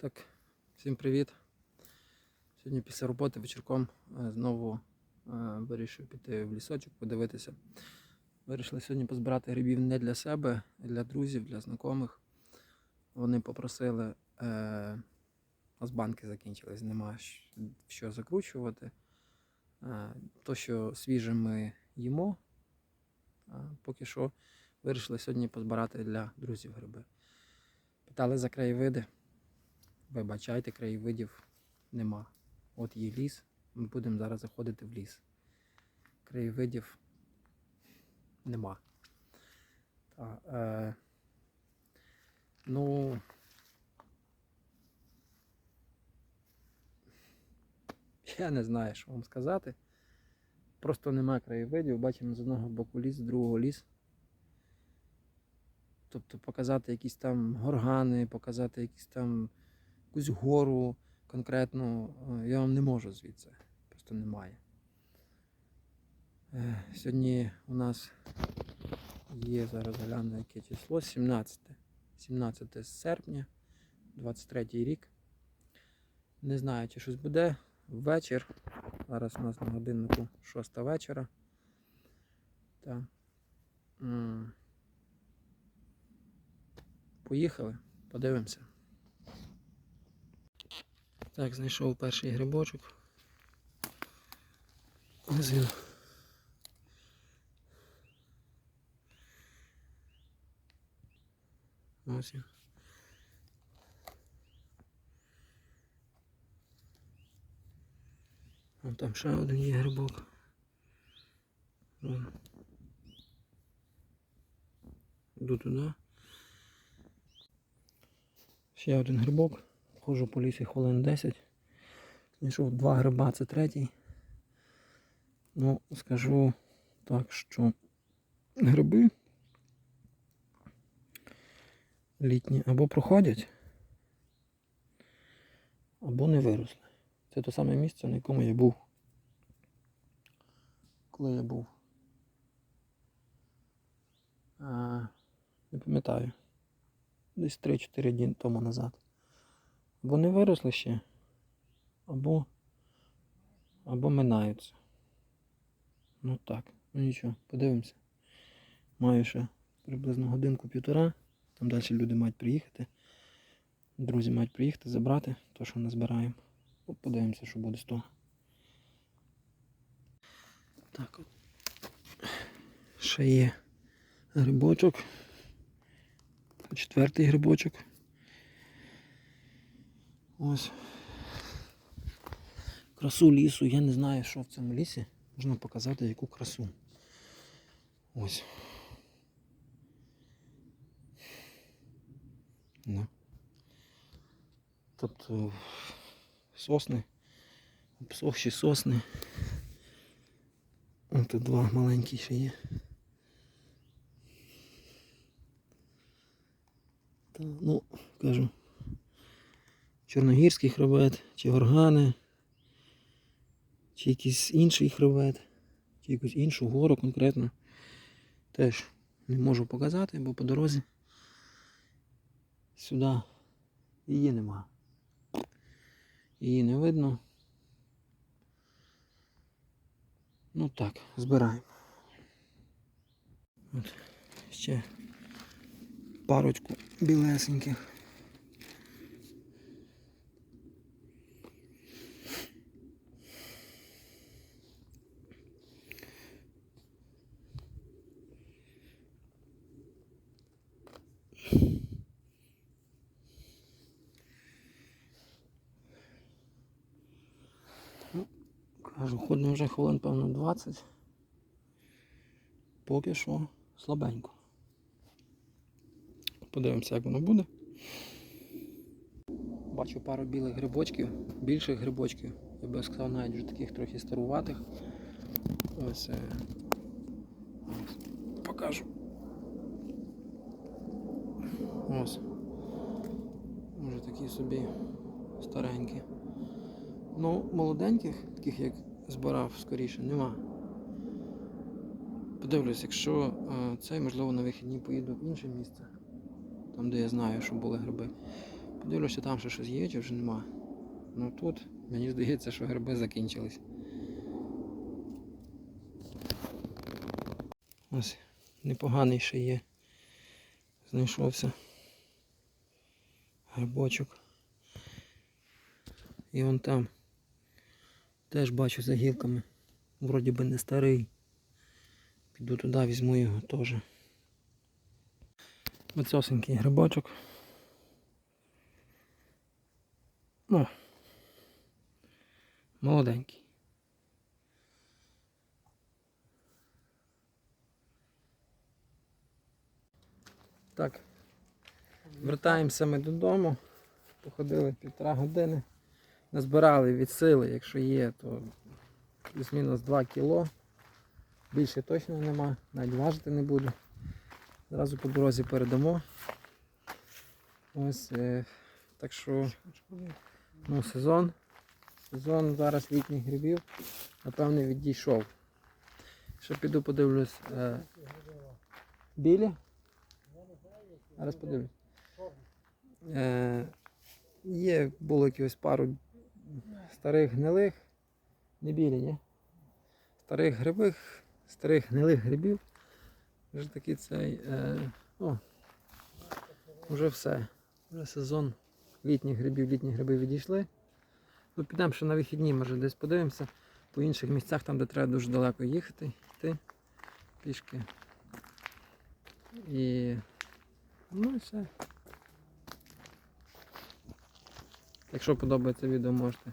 Так, всім привіт. Сьогодні після роботи вечірком е, знову е, вирішив піти в лісочок, подивитися. Вирішили сьогодні позбирати грибів не для себе, а для друзів, для знайомих. Вони попросили, е, у нас банки закінчились, нема що закручувати. То, що свіже ми їмо, е, поки що вирішили сьогодні позбирати для друзів гриби. Питали за краєвиди. Вибачайте, краєвидів нема. От є ліс. Ми будемо зараз заходити в ліс. Краєвидів нема. Та, е, ну. Я не знаю, що вам сказати. Просто нема краєвидів. Бачимо з одного боку ліс, з другого ліс. Тобто показати якісь там горгани, показати якісь там якусь гору конкретну, е, я вам не можу звідси. Просто немає. Е, Сьогодні у нас є, зараз гляну, яке число, 17. 17 серпня, 23 рік. Не знаю, чи щось буде. Вечір. Зараз у нас на годиннику 6 вечора. Так. Поїхали, подивимося. Так, знайшов перший грибочок. Ось він. Ось він. Вон там ще один є грибок. Вон. Йду туди. Ще один грибок. Ходжу по лісі хвилин 10. Знайшов два гриба, це третій. Ну, скажу так, що гриби літні або проходять, або не виросли. Це те саме місце, на якому я був. Коли я був. А, не пам'ятаю. Десь 3-4 дні тому назад. Або не виросли ще, або, або минаються. Ну так, ну нічого, подивимося. Маю ще приблизно годинку-півтора. Там далі люди мають приїхати. Друзі мають приїхати, забрати те, що назбираємо. От подивимося, що буде з того. Так от. Ще є грибочок. Четвертий грибочок. Ось. Красу лісу. Я не знаю, що в цьому лісі. Можна показати яку красу. Ось. Ну. Тобто сосни, обсохші сосни. Тут два маленькі ще є. Та, ну, кажу, чорногірський хребет, чи горгани, чи якийсь інший хребет, чи якусь іншу гору конкретно. Теж не можу показати, бо по дорозі сюди її нема. Її не видно. Ну так, збираємо. От ще парочку білесеньких. Кажу, ходимо вже хвилин, певно, 20. Поки що слабенько. Подивимося, як воно буде. Бачу пару білих грибочків, більших грибочків. Я би сказав навіть вже таких трохи старуватих. Ось, е, ось покажу. Ось. Може такі собі старенькі. Ну, молоденьких, таких як збирав скоріше, нема. Подивлюсь, якщо е, цей, можливо, на вихідні поїду в інше місце, там де я знаю, що були гриби. Дивлюся, там ще щось є, чи вже нема. Ну тут мені здається, що гриби закінчились. Ось непоганий ще є. Знайшовся грибочок. І он там. Теж бачу за гілками. Вроді би не старий. Піду туди, візьму його теж. Оцьосенький грибочок. Ну, молоденький. Так, вертаємося ми додому. Походили півтора години. Назбирали від сили, якщо є, то плюс-мінус 2 кіло. Більше точно нема, навіть важити не буду. Зразу по дорозі передамо. Ось, е, так що ну, сезон. Сезон зараз літніх грибів, напевне, відійшов. Ще піду подивлюсь. Е, білі? Зараз подивлюсь. Е, є було якихось пару старих гнилих. Не білі, ні? Старих грибих, старих гнилих грибів. Вже такий цей. Е, о, вже все. Вже сезон літніх грибів, літні гриби відійшли. Ну, підемо ще на вихідні, може десь подивимося. По інших місцях, там, де треба дуже далеко їхати, йти пішки. І ну і все. Якщо подобається відео, можете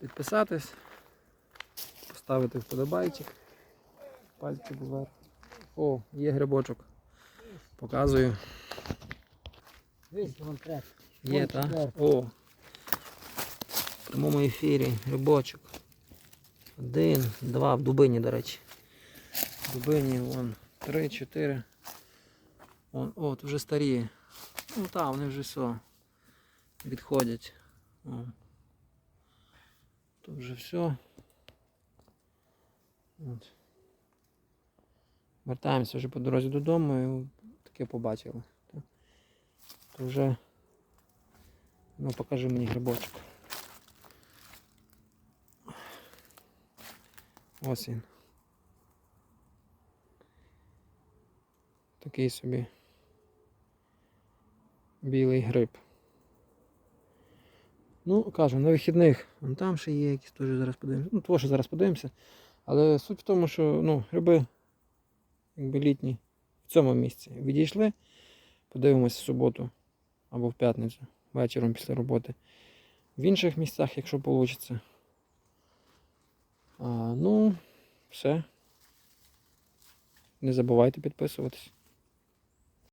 підписатись, поставити вподобайчик, пальчик вверх. О, є грибочок. Показую. Є, так? О. В прямому ефірі грибочок. Один, два, в дубині, до речі. В дубині вон три, чотири. Вон, о, вже старі. Ну так, вони вже все. Відходять. О. Тут вже все. От. Вертаємося вже по дорозі додому і таке побачили. То вже Ну, покажи мені грибочок. Ось він. Такий собі білий гриб. Ну, кажу, на вихідних вон там ще є якісь теж зараз подивимося. Ну, того, що зараз подивимося. Але суть в тому, що ну, гриби якби літні в цьому місці відійшли. Подивимося в суботу або в п'ятницю вечором після роботи. В інших місцях, якщо вийде. А, ну, все. Не забувайте підписуватись.